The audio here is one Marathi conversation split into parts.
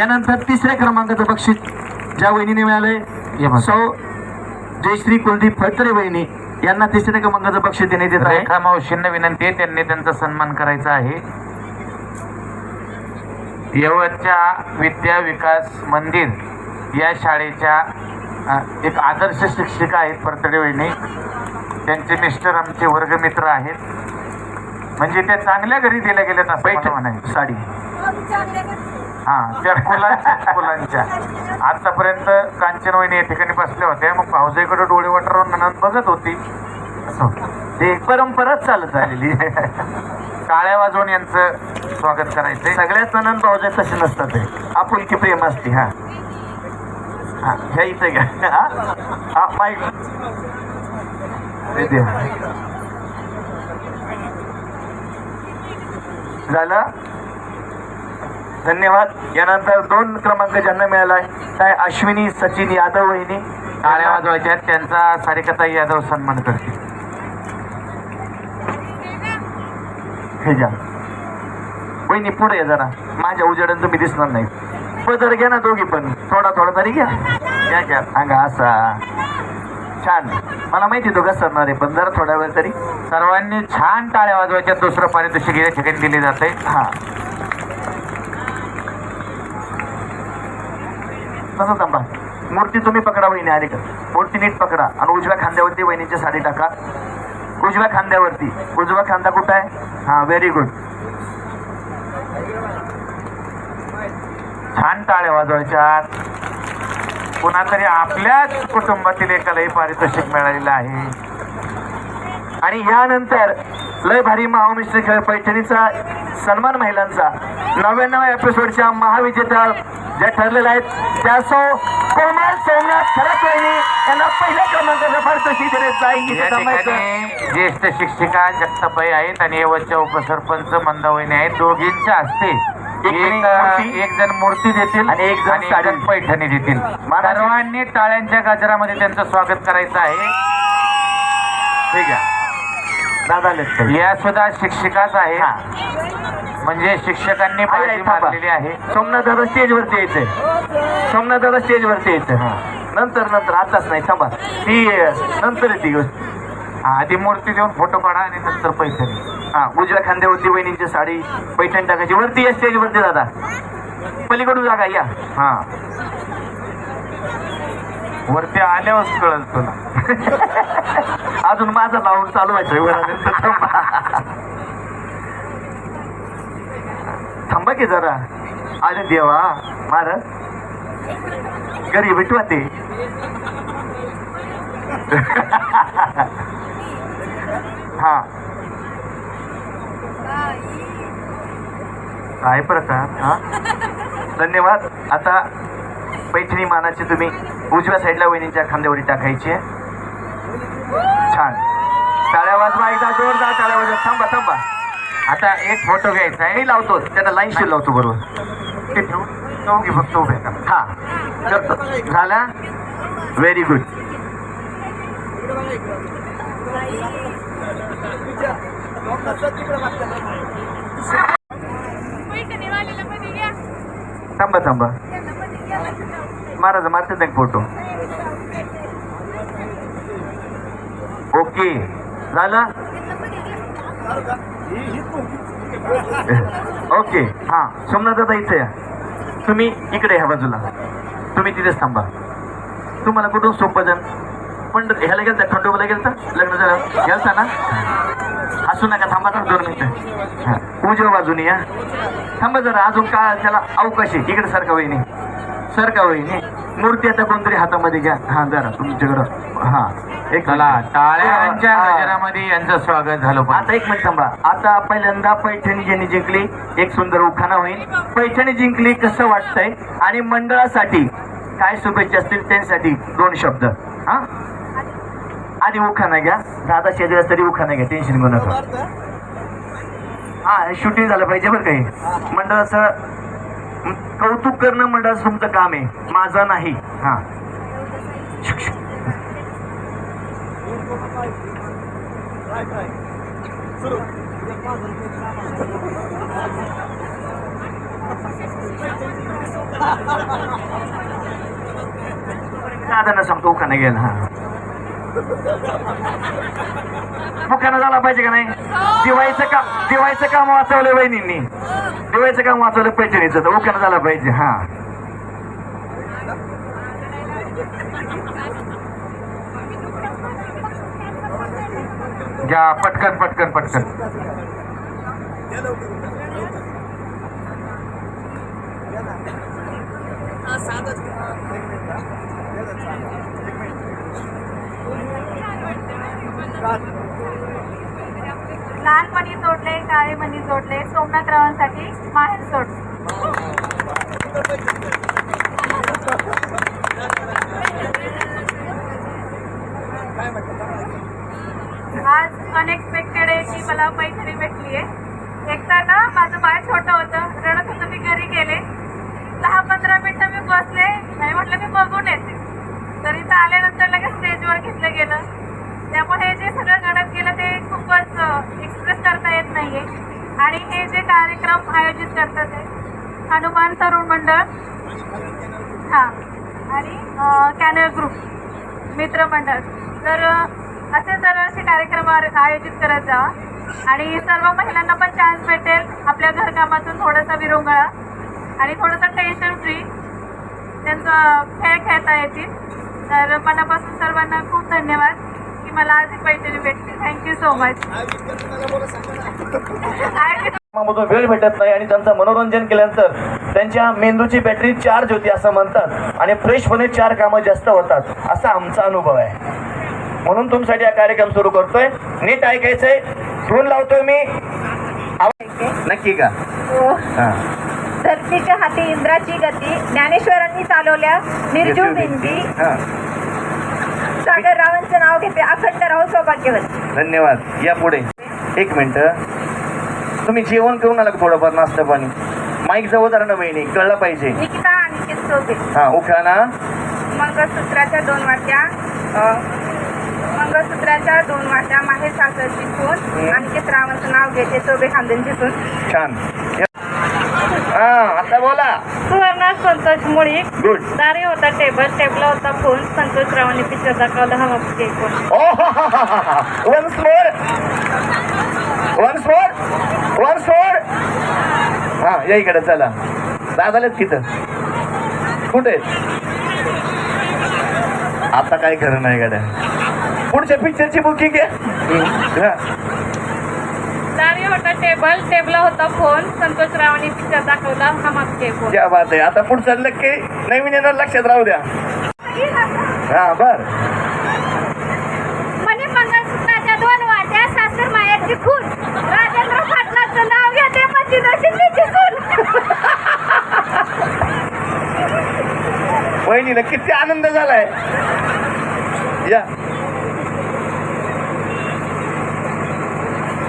यानंतर तिसऱ्या क्रमांकाचं बक्षीस ज्या वहिनीने मिळालंय सौ जयश्री कुलदीप फडतरे वहिनी यांना तिसऱ्या क्रमांकाचं बक्षीस देण्यात येत आहे. मावशींना विनंती आहे त्यांनी त्यांचा सन्मान करायचा आहे. यवतच्या विद्या विकास मंदिर या शाळेच्या एक आदर्श शिक्षिका आहेत परतडे वहिनी. त्यांचे मिस्टर आमचे वर्गमित्र आहेत. म्हणजे त्या चांगल्या घरी दिल्या गेल्यात असं मला म्हणायचं साडी. हां त्या फुलांच्या फुलांच्या. आतापर्यंत कांचन वहिनी या ठिकाणी बसल्या होत्या मग भाऊजाईकडे डोळे वाटरून ननंद बघत होती. असं ते परंपराच चालत आलेली टाळ्या वाजवून यांचं स्वागत करायचंय. सगळ्याच ननंद भाऊजे तसे नसतात ते आपुलकी प्रेम असते हा. हा ह्या इथे घ्या. हा हा माईक झालं? धन्यवाद. यानंतर दोन क्रमांक ज्यांना मिळालाय काय अश्विनी सचिन यादव वहिनी. टाळ्या वाजवायच्या आहेत. त्यांचा सारिकता यादव सन्मान हे घ्या. वहिनी पुढे या जरा. माझ्या उजेडात तुम्ही दिसणार नाही. पदर घ्या ना दोघी पण. थोडा थोडा तरी घ्या. घ्या घ्या. अंगा असा. छान. मला माहिती तो कसं असणार आहे पण जरा थोडा वेळ तरी. सर्वांनी छान टाळ्या वाजवायच्या. दुसरं पारितोषिक या ठिकाणी दिले जाते. हा. तसं थांबा. मूर्ती तुम्ही पकडा वहिनी आली का? मूर्ती नीट पकडा. आणि उजव्या खांद्यावरती वहिनीची साडी टाका. उजव्या खांद्यावरती. उजवा खांदा कुठं आहे? हा व्हेरी गुड छान टाळ्या वाजवायच्या. पुन्हा तरी आपल्याच कुटुंबातील एकालाही पारितोषिक मिळालेलं आहे. आणि यानंतर लय भारी महामिश्र खेळ पैठणीचा सन्मान महिलांचा. नव्याण्णव एपिसोडच्या महाविजेत्या ज्या ठरलेल्या आहेत त्या सौ कोमल सोमनाथ वहिनी यांना पहिल्या क्रमांकाचं देण्यात थांबायचं. ठिकाणी ज्येष्ठ शिक्षिका जगताबाई आहेत आणि यवतच्या उपसरपंच मंदावहिनी आहेत. दोघींच्या हस्ते एक एक जण मूर्ती देतील आणि एक जण पैठणी देतील. सर्वांनी टाळ्यांच्या गजरामध्ये त्यांचं स्वागत करायचं आहे. ठीक आहे. दादा लेत या सुद्धा शिक्षिकाच हा. आहे म्हणजे शिक्षकांनी बाजी. मारलेली आहे. सोमनाथ दादा स्टेजवरती यायचंय. सोमनाथ दादा स्टेजवरती यायचं हा. नंतर नंतर आताच नाही थांबा. ती नंतर ती गोष्ट. आधी मूर्ती देऊन फोटो काढा आणि नंतर पैठणी. हा उजव्या खांद्यावरती वहिनींची साडी पैठण टाकायची. वरती या स्टेजवरती दादा. पलीकडून जागा या. हा. वरती आल्यावर कळल तुला. अजून माझा लावून चालू व्हायचं थांबा थांबा की जरा. अरे देवा महाराज. घरी भेटवा ते हा. काय प्रकार हा? धन्यवाद. आता पैठणी मानाची तुम्ही उजव्या साईडला वहिनीच्या खांद्यावरी टाकायची. आहे टाळ्या वाजवा एकदा जोरदार टाळ्या वाजवा. थांबा थांबा. आता एक फोटो घ्यायचा आहे. मी लावतो. त्याला लाईन शिर लावतो बरोबर. ते ठेवून चौघी फक्त उभे हा. तर झाला? व्हेरी गुड थांबा थांबा. महाराज मारते एक फोटो ओके झालं? ओके हा सोमनाथ दादा इथे या. तुम्ही इकडे ह्या बाजूला. तुम्ही तिथेच थांबा. तुम्हाला कुठून सोपं जण पण ह्याला गेलता खंडोबाला गेलता? लग्न झालं. गेलता ना? असू नका थांबा ना दोन मिनिटं. उजव्या बाजूने या. थांबा जरा अजून का त्याला अवकाश आहे. इकडे सारखा वहिनी सारखा वहिनी मूर्ती आता कोणतरी हातामध्ये घ्या. हा जरा तुमच्याकडं. हा. एक चला. टाळ्यांच्या हा. गजरामध्ये यांचं स्वागत झालं आता एक मिनिट थांबा. आता पहिल्यांदा पैठणी ज्यांनी जिंकली एक सुंदर उखाणा होईल. पैठणी जिंकली कसं वाटतंय? आणि मंडळासाठी काय शुभेच्छा असतील त्यांच्यासाठी? दोन शब्द. हा? आधी उखाणा घ्या. दादा शेजारी तरी उखाणा घ्या. टेन्शन घेऊ नका. हा शूटिंग झालं पाहिजे बरं काही मंडळाचं कौतुक करणं मंडळाचं तुमचं काम आहे. माझं नाही. हा. दादांना सांगतो उखाना गेला हा. उखाना झाला पाहिजे का नाही? दिवाळीचं काम दिवाळीचं काम वाचवलं बहिणींनी दिवाळीचं काम वाचवलं पैठणीचं तर उखाना झाला पाहिजे हा. घ्या पटकन पटकन पटकन. साधच मणी जोडले काळे मणी जोडले सोमनाथ रावांसाठी माहेर सोड. आज अनएक्सपेक्टेड आहे की मला पैठणी भेटली आहे एकदा ना माझं बाळ छोटं होतं रडत होतं मी घरी गेले. दहा पंधरा मिनिटं मी बसले नाही म्हटलं मी बघून येते. तर इथं आल्यानंतर लगेच स्टेजवर घेतलं गेलं. त्यामुळे हे जे सगळं घडत गेलं ते खूपच एक्सप्रेस करता येत नाहीये आणि हे जे कार्यक्रम आयोजित करतात हनुमान तरुण मंडळ. हां. आणि कॅनल ग्रुप मित्रमंडळ तर असे दरवर्षी कार्यक्रम आर- आयोजित करत जावा आणि सर्व महिलांना पण चान्स भेटेल आपल्या घरकामातून थोडासा विरंगुळा. आणि थोडंसं टेन्शन फ्री त्यांचं खेळ खेळता येतील. तर मनापासून सर्वांना खूप धन्यवाद की मला आज ही पैठणी भेटली. थँक्यू सो मच कामामधून वेळ भेटत नाही आणि त्यांचं मनोरंजन केल्यानंतर त्यांच्या मेंदूची बॅटरी चार्ज होती असं म्हणतात. आणि फ्रेशपणे चार कामं जास्त होतात. असा आमचा अनुभव आहे. म्हणून तुमच्यासाठी हा कार्यक्रम सुरू करतोय. नीट ऐकायचंय. धून लावतोय मी. नक्की का? हा. धरतीच्या हाती इंद्राची गती ज्ञानेश्वरांनी चालवल्या निर्जीव भिंती. हा. सागर रावांचं नाव घेते अखंड राहू सौभाग्यवत. धन्यवाद. या पुढे. एक मिनिट. तुम्ही जेवण करून आला थोडंफार? नाश्ता पाणी. माईक जवळ धरा ना बहिणी कळलं पाहिजे. निकिता आणि चौबे हा उखाणा मंगळसूत्राच्या दोन वाट्या मंगळसूत्राच्या दोन वाट्या माहेर सासरची रावांचं नाव घेते चौबे छान. हा आता बोला. सुवर्णा संतोष मुळी. गुड दारी होता टेबल टेबला होता फोन संतोष रावांनी पिक्चर दाखवला मग phone once more once more once more या इकडे चला. दादालेत तिथं. कुठे? आता काय खरं नाही गाड्या. पुढच्या पिक्चरची बुकिंग आहे. हा. होता टेबल टेबला होता फोन संतोष रावांनी पिक्चर दाखवला हा मग फोन क्या बात आहे. आता पुढचं नक्की नवीन येणार लक्षात राहू द्या. हा बर. म्हणे मंगळसूत्राच्या दोन वाट्या सासर मायाची खून. राजेंद्र पाटलाचं नाव सून वहिनीला किती आनंद झालाय. या.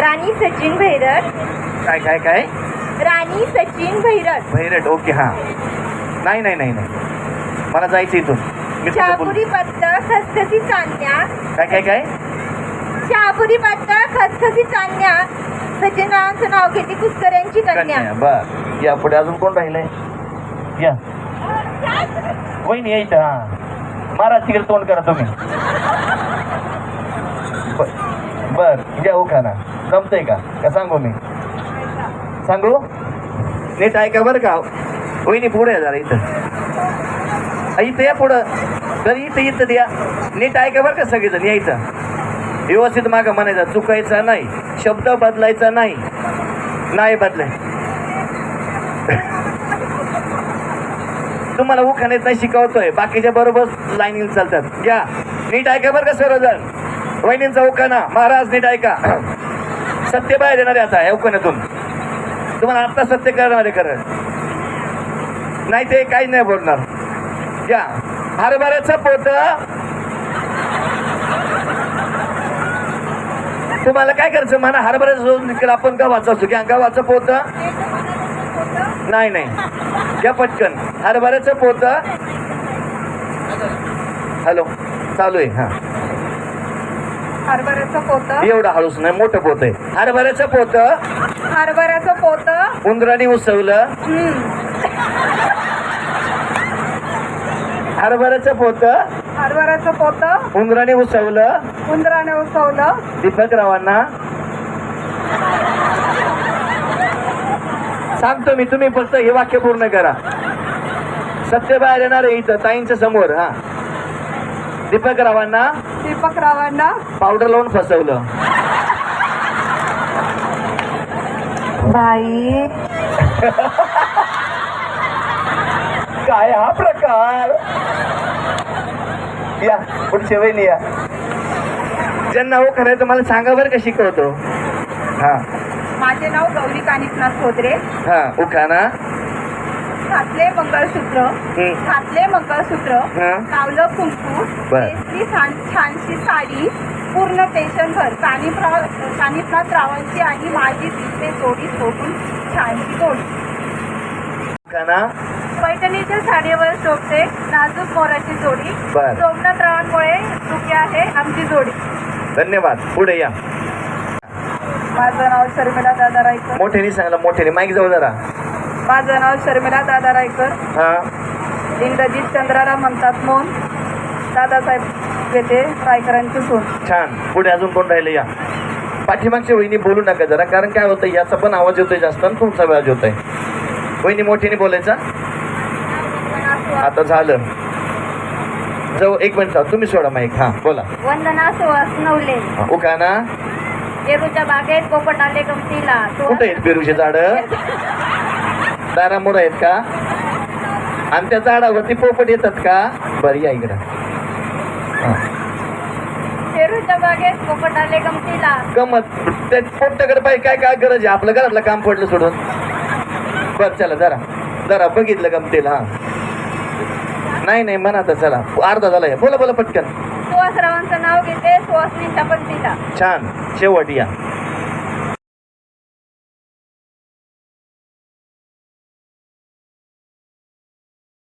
राणी सचिन भैरट काय काय काय? राणी सचिन भैरट भैरट ओके हा. नाही नाही नाही नाही. मला जायचं इथून. मी तुझं बोल शहापुरी पत्त खसखसी चांदण्या काय काय काय? शहापुरी पत्त खसखसी चांदण्या सचिन रावांचं नाव घेते कुस्कर यांची कन्या बर. या पुढे अजून कोण राहिलंय? या. वहिनी या इथं हा. महाराज तिकडे तोंड करा तुम्ही. बर- बर घ्या उखाना जमतंय का? का सांगू मी? सांगू? नीट ऐका बरं का. वहिनी पुढे या जरा इथं. इथं या पुढं. तर इथं इथं द्या नीट ऐका बरं का सगळेजण या इथं व्यवस्थित मागं म्हणायचं. चुकायचं नाही. शब्द बदलायचा नाही. नाही बदलाय. तुम्हाला उखाण्यात नाही शिकवतोय. बाकीच्या बरोबर लाईनीला चालतात. घ्या. नीट ऐका बरं का सर्वजण. वहिनींचा उखाणा. महाराज नीट ऐका. सत्य बाहेर येणार आहे आता या उखाण्यातून. तुम्हाला आता सत्य करणारे करण खरं. नाही ते काही नाही बोलणार. घ्या. हरभऱ्याचं पोतं तुम्हाला काय करायचं? म्हणा हरभऱ्याचं इकडे आपण गव्हाचं असतो घ्या गव्हाचं पोत. नाही नाही. घ्या पटकन. हरभऱ्याचं पोत. हॅलो चालू आहे हा. हरभऱ्याचं पोत. एवढं हळूच नाही मोठं पोत आहे. हरभऱ्याचं पोत. हरभऱ्याचं पोतं. उंदराने उसवलं हरभऱ्याचं पोत. हरभऱ्याचं पोतं. उंदराने उसवलं उंदराने उसवलं दीपक रावांना. सांगतो मी तुम्ही फक्त हे वाक्य पूर्ण करा. सत्य बाहेर येणार आहे इथं ताईंच्या समोर हा. दीपक रावांना. दीपक रावांना. पावडर लावून फसवलं. बाई. काय हा प्रकार? या पुढच्या वेळी या. ज्यांना हो करायचं मला सांगा बरं का शिकवतो. हा. माझे नाव गौरी कानिकनाथ खोदरे. हा उखाना घातले मंगळसूत्र. घातले मंगळसूत्र. हं. लावलं कुंकू. बर. नेसली छान छानशी साडी. पूर्ण टेन्शनभर कानिफरा कानिफनाथ रावांची आणि माझी दिसते जोडी सोडून छानशी जोडी उखाना पैठणीच्या साडीवर शोभते नाजूक मोराची जोडी. बर. सोमनाथ रावांमुळे सुखी आहे आमची जोडी. धन्यवाद. पुढे या. माझं नाव शर्मिला दादा रायकर मोठ्याने सांगला मोठ्याने. माईक जाऊ जरा माझं नाव शर्मिला दादा रायकर हा. इंग्रजीत चंद्राला म्हणतात मोन दादासाहेब येथे रायकरांची सून छान. पुढे अजून कोण राहिलं? या. पाठीमागच्या वहिनी बोलू नका जरा कारण काय होतं याचा पण आवाज येतोय जास्त आणि तुमचा आवाज होतोय वहिनी मोठ्याने बोलायचा? आता झालं. जाऊ एक मिनिट तुम्ही सोडा माईक हा बोला. वंदना सुहास नवले. उखाना पेरूच्या बागेत पोपट आले गमतीला. कुठे आहेत पेरूचे झाड? दारामोर आहेत का? आणि त्या झाडावरती पोपट येतात का? बरं या इकडं. पेरूच्या बागेत पोपट आले गमतीला. गमत त्या पोपटाकडे पाहिजे काय काय गरज आहे? आपलं घरातलं काम पडलं सोडून. बर चला जरा. जरा बघितलं गमतेला हा. नाही नाही म्हणा आता चला. अर्धा झाला बोला बोला पटकन. सुहासरावांचं नाव घेते सुहासनीच्या पंक्तीला छान. शेवट या.